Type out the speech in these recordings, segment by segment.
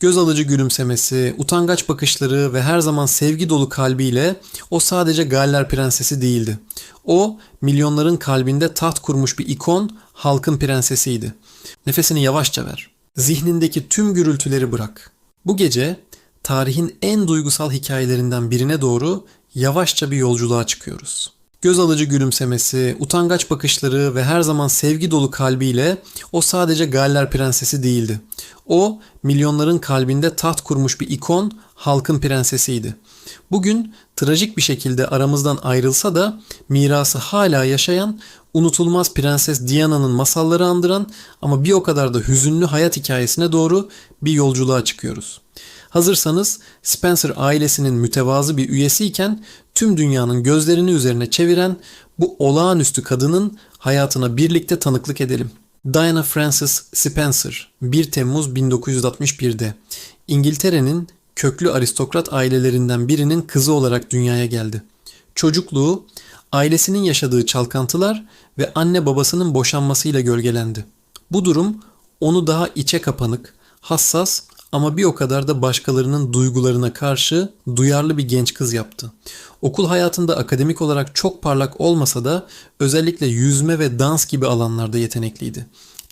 Göz alıcı gülümsemesi, utangaç bakışları ve her zaman sevgi dolu kalbiyle o sadece Galler prensesi değildi. O milyonların kalbinde taht kurmuş bir ikon, halkın prensesiydi. Nefesini yavaşça ver. Zihnindeki tüm gürültüleri bırak. Bu gece tarihin en duygusal hikayelerinden birine doğru yavaşça bir yolculuğa çıkıyoruz. Göz alıcı gülümsemesi, utangaç bakışları ve her zaman sevgi dolu kalbiyle o sadece Galler prensesi değildi. O milyonların kalbinde taht kurmuş bir ikon, halkın prensesiydi. Bugün trajik bir şekilde aramızdan ayrılsa da mirası hala yaşayan, unutulmaz Prenses Diana'nın masalları andıran ama bir o kadar da hüzünlü hayat hikayesine doğru bir yolculuğa çıkıyoruz. Hazırsanız Spencer ailesinin mütevazı bir üyesiyken tüm dünyanın gözlerini üzerine çeviren bu olağanüstü kadının hayatına birlikte tanıklık edelim. Diana Frances Spencer 1 Temmuz 1961'de İngiltere'nin köklü aristokrat ailelerinden birinin kızı olarak dünyaya geldi. Çocukluğu ailesinin yaşadığı çalkantılar ve anne babasının boşanmasıyla gölgelendi. Bu durum onu daha içe kapanık, hassas ama bir o kadar da başkalarının duygularına karşı duyarlı bir genç kız yaptı. Okul hayatında akademik olarak çok parlak olmasa da özellikle yüzme ve dans gibi alanlarda yetenekliydi.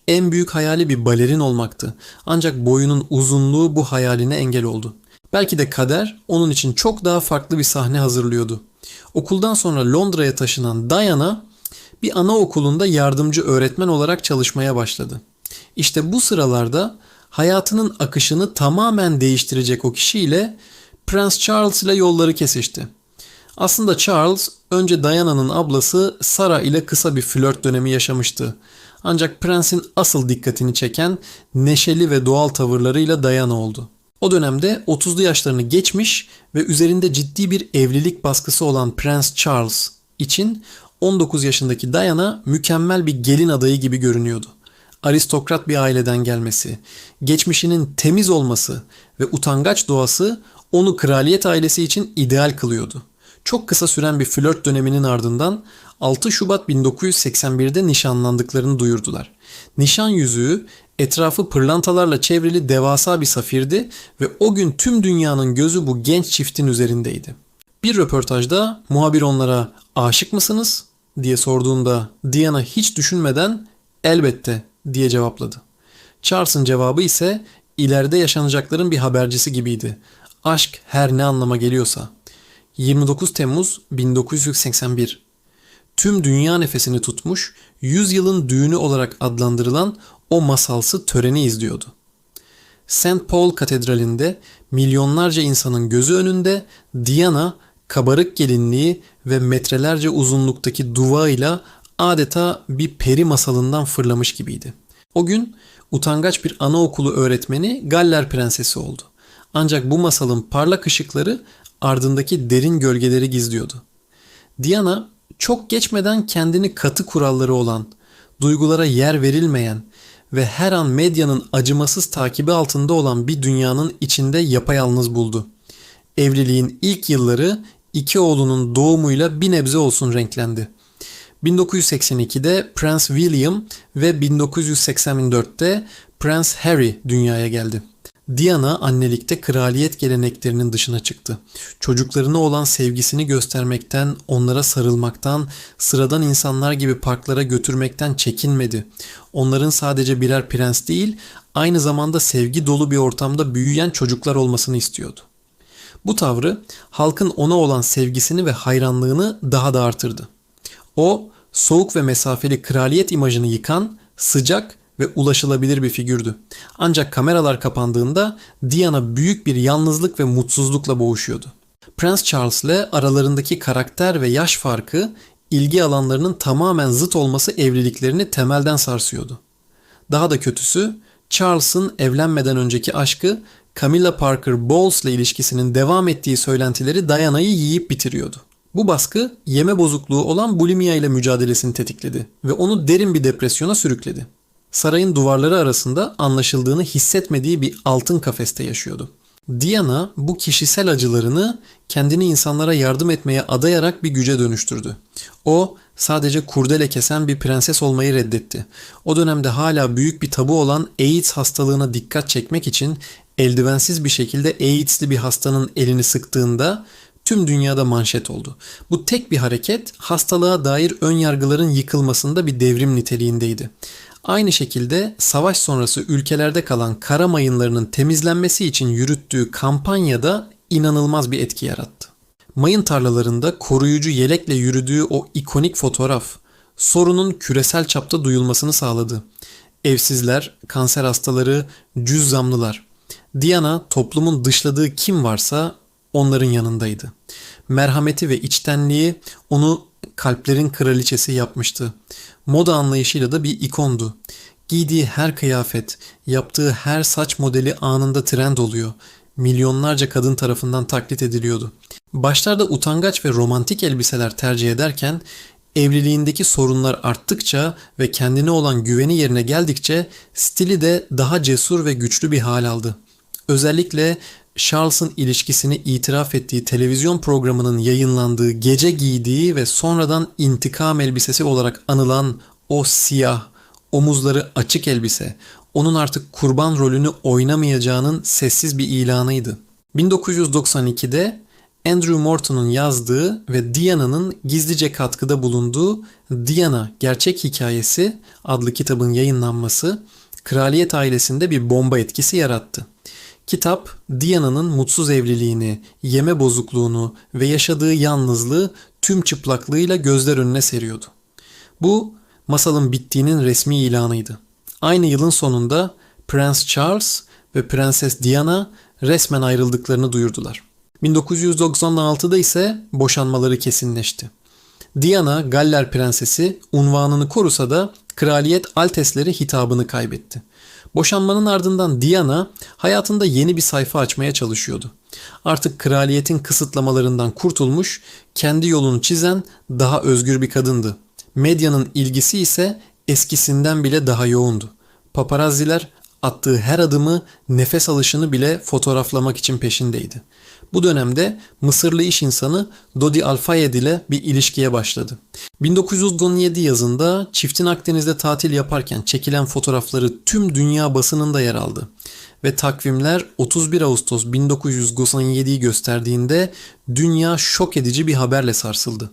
En büyük hayali bir balerin olmaktı. Ancak boyunun uzunluğu bu hayaline engel oldu. Belki de kader onun için çok daha farklı bir sahne hazırlıyordu. Okuldan sonra Londra'ya taşınan Diana bir anaokulunda yardımcı öğretmen olarak çalışmaya başladı. İşte bu sıralarda hayatının akışını tamamen değiştirecek o kişiyle Prens Charles ile yolları kesişti. Aslında Charles önce Diana'nın ablası Sarah ile kısa bir flört dönemi yaşamıştı. Ancak prensin asıl dikkatini çeken neşeli ve doğal tavırlarıyla Diana oldu. O dönemde 30'lu yaşlarını geçmiş ve üzerinde ciddi bir evlilik baskısı olan Prens Charles için 19 yaşındaki Diana mükemmel bir gelin adayı gibi görünüyordu. Aristokrat bir aileden gelmesi, geçmişinin temiz olması ve utangaç doğası onu kraliyet ailesi için ideal kılıyordu. Çok kısa süren bir flört döneminin ardından 6 Şubat 1981'de nişanlandıklarını duyurdular. Nişan yüzüğü etrafı pırlantalarla çevrili devasa bir safirdi ve o gün tüm dünyanın gözü bu genç çiftin üzerindeydi. Bir röportajda muhabir onlara aşık mısınız diye sorduğunda Diana hiç düşünmeden elbette diye cevapladı. Charles'ın cevabı ise ileride yaşanacakların bir habercisi gibiydi. Aşk her ne anlama geliyorsa. 29 Temmuz 1981 Tüm dünya nefesini tutmuş, 100 yılın düğünü olarak adlandırılan o masalsı töreni izliyordu. St. Paul Katedrali'nde milyonlarca insanın gözü önünde Diana kabarık gelinliği ve metrelerce uzunluktaki duvağıyla adeta bir peri masalından fırlamış gibiydi. O gün utangaç bir anaokulu öğretmeni Galler prensesi oldu. Ancak bu masalın parlak ışıkları ardındaki derin gölgeleri gizliyordu. Diana çok geçmeden kendini katı kuralları olan, duygulara yer verilmeyen ve her an medyanın acımasız takibi altında olan bir dünyanın içinde yapayalnız buldu. Evliliğin ilk yılları iki oğlunun doğumuyla bir nebze olsun renklendi. 1982'de Prince William ve 1984'te Prince Harry dünyaya geldi. Diana annelikte kraliyet geleneklerinin dışına çıktı. Çocuklarına olan sevgisini göstermekten, onlara sarılmaktan, sıradan insanlar gibi parklara götürmekten çekinmedi. Onların sadece birer prens değil, aynı zamanda sevgi dolu bir ortamda büyüyen çocuklar olmasını istiyordu. Bu tavrı halkın ona olan sevgisini ve hayranlığını daha da artırdı. O, soğuk ve mesafeli kraliyet imajını yıkan, sıcak ve ulaşılabilir bir figürdü. Ancak kameralar kapandığında Diana büyük bir yalnızlık ve mutsuzlukla boğuşuyordu. Prens Charles ile aralarındaki karakter ve yaş farkı ilgi alanlarının tamamen zıt olması evliliklerini temelden sarsıyordu. Daha da kötüsü Charles'ın evlenmeden önceki aşkı Camilla Parker Bowles ile ilişkisinin devam ettiği söylentileri Diana'yı yiyip bitiriyordu. Bu baskı yeme bozukluğu olan bulimia ile mücadelesini tetikledi ve onu derin bir depresyona sürükledi sarayın duvarları arasında anlaşıldığını hissetmediği bir altın kafeste yaşıyordu. Diana bu kişisel acılarını kendini insanlara yardım etmeye adayarak bir güce dönüştürdü. O sadece kurdele kesen bir prenses olmayı reddetti. O dönemde hala büyük bir tabu olan AIDS hastalığına dikkat çekmek için eldivensiz bir şekilde AIDS'li bir hastanın elini sıktığında tüm dünyada manşet oldu. Bu tek bir hareket hastalığa dair ön yargıların yıkılmasında bir devrim niteliğindeydi. Aynı şekilde savaş sonrası ülkelerde kalan kara mayınlarının temizlenmesi için yürüttüğü kampanyada inanılmaz bir etki yarattı. Mayın tarlalarında koruyucu yelekle yürüdüğü o ikonik fotoğraf sorunun küresel çapta duyulmasını sağladı. Evsizler, kanser hastaları, cüzzamlılar. Diana toplumun dışladığı kim varsa onların yanındaydı. Merhameti ve içtenliği onu kalplerin kraliçesi yapmıştı. Moda anlayışıyla da bir ikondu. Giydiği her kıyafet, yaptığı her saç modeli anında trend oluyor. Milyonlarca kadın tarafından taklit ediliyordu. Başlarda utangaç ve romantik elbiseler tercih ederken evliliğindeki sorunlar arttıkça ve kendine olan güveni yerine geldikçe stili de daha cesur ve güçlü bir hal aldı. Özellikle Charles'ın ilişkisini itiraf ettiği televizyon programının yayınlandığı gece giydiği ve sonradan intikam elbisesi olarak anılan o siyah, omuzları açık elbise, onun artık kurban rolünü oynamayacağının sessiz bir ilanıydı. 1992'de Andrew Morton'un yazdığı ve Diana'nın gizlice katkıda bulunduğu Diana Gerçek Hikayesi adlı kitabın yayınlanması kraliyet ailesinde bir bomba etkisi yarattı. Kitap Diana'nın mutsuz evliliğini, yeme bozukluğunu ve yaşadığı yalnızlığı tüm çıplaklığıyla gözler önüne seriyordu. Bu masalın bittiğinin resmi ilanıydı. Aynı yılın sonunda Prens Charles ve Prenses Diana resmen ayrıldıklarını duyurdular. 1996'da ise boşanmaları kesinleşti. Diana Galler prensesi unvanını korusa da kraliyet altesleri hitabını kaybetti. Boşanmanın ardından Diana hayatında yeni bir sayfa açmaya çalışıyordu. Artık kraliyetin kısıtlamalarından kurtulmuş, kendi yolunu çizen daha özgür bir kadındı. Medyanın ilgisi ise eskisinden bile daha yoğundu. Paparazziler attığı her adımı, nefes alışını bile fotoğraflamak için peşindeydi. Bu dönemde Mısırlı iş insanı Dodi Al-Fayed ile bir ilişkiye başladı. 1917 yazında çiftin Akdeniz'de tatil yaparken çekilen fotoğrafları tüm dünya basınında yer aldı. Ve takvimler 31 Ağustos 1997'yi gösterdiğinde dünya şok edici bir haberle sarsıldı.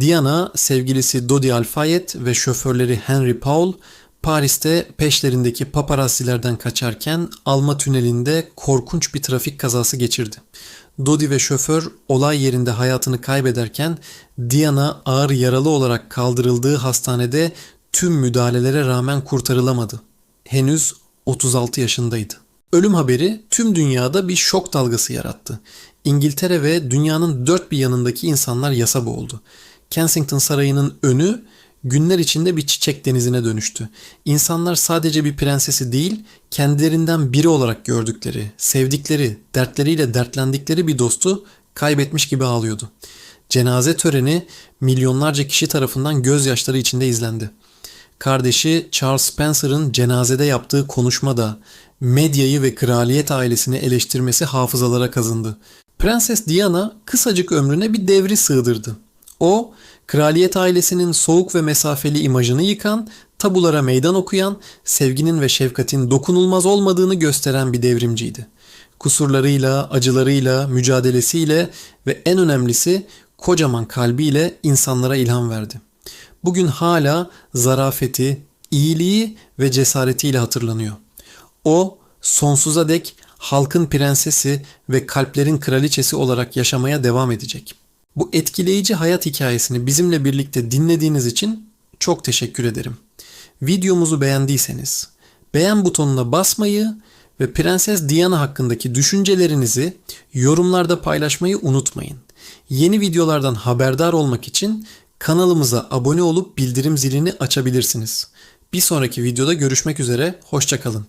Diana, sevgilisi Dodi Al-Fayed ve şoförleri Henry Paul Paris'te peşlerindeki paparazzilerden kaçarken Alma Tüneli'nde korkunç bir trafik kazası geçirdi. Dodi ve şoför olay yerinde hayatını kaybederken Diana ağır yaralı olarak kaldırıldığı hastanede tüm müdahalelere rağmen kurtarılamadı. Henüz 36 yaşındaydı. Ölüm haberi tüm dünyada bir şok dalgası yarattı. İngiltere ve dünyanın dört bir yanındaki insanlar yasa boğuldu. Kensington Sarayı'nın önü günler içinde bir çiçek denizine dönüştü. İnsanlar sadece bir prensesi değil, kendilerinden biri olarak gördükleri, sevdikleri, dertleriyle dertlendikleri bir dostu kaybetmiş gibi ağlıyordu. Cenaze töreni milyonlarca kişi tarafından gözyaşları içinde izlendi. Kardeşi Charles Spencer'ın cenazede yaptığı konuşmada medyayı ve kraliyet ailesini eleştirmesi hafızalara kazındı. Prenses Diana kısacık ömrüne bir devri sığdırdı. O, kraliyet ailesinin soğuk ve mesafeli imajını yıkan, tabulara meydan okuyan, sevginin ve şefkatin dokunulmaz olmadığını gösteren bir devrimciydi. Kusurlarıyla, acılarıyla, mücadelesiyle ve en önemlisi kocaman kalbiyle insanlara ilham verdi. Bugün hala zarafeti, iyiliği ve cesaretiyle hatırlanıyor. O sonsuza dek halkın prensesi ve kalplerin kraliçesi olarak yaşamaya devam edecek. Bu etkileyici hayat hikayesini bizimle birlikte dinlediğiniz için çok teşekkür ederim. Videomuzu beğendiyseniz beğen butonuna basmayı ve Prenses Diana hakkındaki düşüncelerinizi yorumlarda paylaşmayı unutmayın. Yeni videolardan haberdar olmak için kanalımıza abone olup bildirim zilini açabilirsiniz. Bir sonraki videoda görüşmek üzere, hoşçakalın.